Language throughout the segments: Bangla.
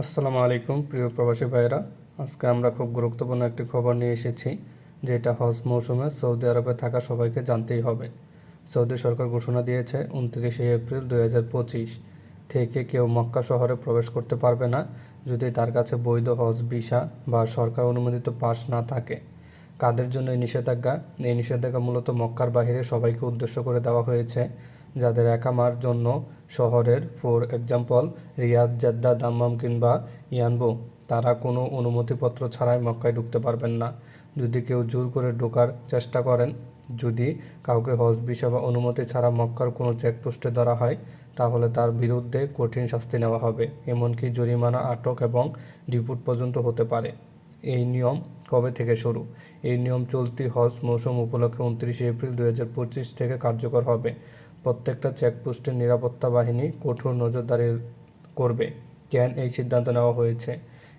আসসালামু আলাইকুম, প্রিয় প্রবাসী ভাইয়েরা। আজকে আমরা খুব গুরুত্বপূর্ণ একটি খবর নিয়ে এসেছি, যেটা হজ মৌসুমে সৌদি আরবে থাকা সবাইকে জানতেই হবে। সৌদি সরকার ঘোষণা দিয়েছে, উনত্রিশে এপ্রিল দুই হাজার পঁচিশ থেকে কেউ মক্কা শহরে প্রবেশ করতে পারবে না যদি তার কাছে বৈধ হজ ভিসা বা সরকার অনুমোদিত পাস না থাকে। কাদের জন্য এই নিষেধাজ্ঞা? এই নিষেধাজ্ঞা মূলত মক্কার বাহিরে সবাইকে উদ্দেশ্য করে দেওয়া হয়েছে। যাদের একামার জন্য শহরের, for example, Riyadh, Jeddah, Dammam কিংবা ইয়ানবো, তারা কোনো অনুমতিপত্র ছাড়াই মক্কায় ঢুকতে পারবেন না। যদি কেউ জোর করে ঢোকার চেষ্টা করেন, যদি কাউকে হজ, ভিসা বা অনুমতি ছাড়া মক্কার কোনো চেকপোস্টে ধরা হয়, তাহলে তার বিরুদ্ধে কঠিন শাস্তি নেওয়া হবে, এমনকি জরিমানা, আটক এবং ডিপুট পর্যন্ত হতে পারে। এই নিয়ম কবে থেকে শুরু? এই নিয়ম চলতি হজ মৌসুম উপলক্ষে উনত্রিশে এপ্রিল দুই হাজার পঁচিশ থেকে কার্যকর হবে। প্রত্যেকটা চেকপোস্টের নিরাপত্তা বাহিনী কঠোর নজরদারি করবে। কেন এই সিদ্ধান্ত নেওয়া হয়েছে?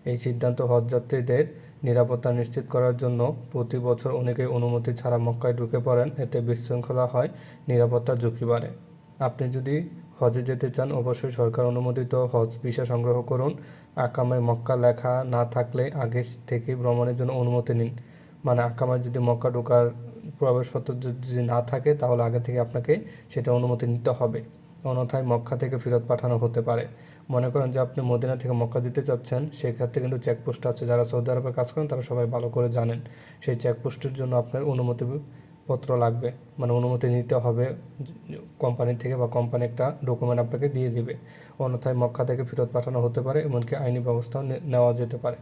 এই সিদ্ধান্ত হজযাত্রীদের নিরাপত্তা নিশ্চিত করার জন্য প্রতি বছর অনেকেই অনুমতি ছাড়া মক্কায় ঢুকে পড়েন। এতে বিশৃঙ্খলা হয় নিরাপত্তার ঝুঁকি বাড়ে। আপনি যদি হজে যেতে চান, অবশ্যই সরকার অনুমোদিত হজ ভিসা সংগ্রহ করুন। আকামায় মক্কা লেখা না থাকলে আগে থেকে ভ্রমণের জন্য অনুমতি নিন। মানে আকামায় যদি মক্কা ঢোকার প্রবেশপত্র যদি না থাকে, তাহলে আগে থেকে আপনাকে সেটা অনুমতি নিতে হবে। অন্যথায় মক্কা থেকে ফেরত পাঠানো হতে পারে। মনে করেন যে আপনি মদিনা থেকে মক্কা যেতে চাচ্ছেন, সেক্ষেত্রে কিন্তু চেকপোস্ট আছে। যারা সৌদি আরবে কাজ করেন, তারা সবাই ভালো করে জানেন। সেই চেকপোস্টের জন্য আপনার অনুমতি পত্র লাগবে। মানে অনুমতি নিতে হবে কোম্পানি থেকে বা কোম্পানি একটা ডকুমেন্ট আপনাকে দিয়ে দিবে। অন্যথায় মক্কা থেকে ফেরত পাঠানো হতে পারে, এমনকি আইনি ব্যবস্থাও নে- নেওয়া যেতে পারে।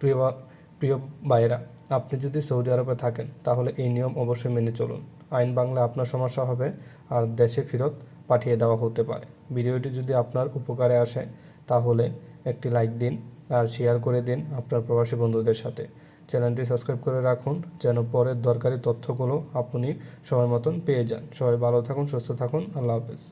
প্রিয় প্রিয় ভাইয়েরা, আপনি যদি সৌদি আরবে থাকেন, তাহলে এই নিয়ম অবশ্যই মেনে চলুন। আইন বাংলা আপনার সমস্যা হবে আর দেশে ফেরত পাঠিয়ে দেওয়া হতে পারে। ভিডিওটি যদি আপনার উপকারে আসে, তাহলে একটি লাইক দিন আর শেয়ার করে দিন আপনার প্রবাসী বন্ধুদের সাথে। চ্যানেলটি সাবস্ক্রাইব করে রাখুন, যেন পরের দরকারি তথ্যগুলো আপনি সময় মতন পেয়ে যান। সবাই ভালো থাকুন, সুস্থ থাকুন। আল্লাহ হাফেজ।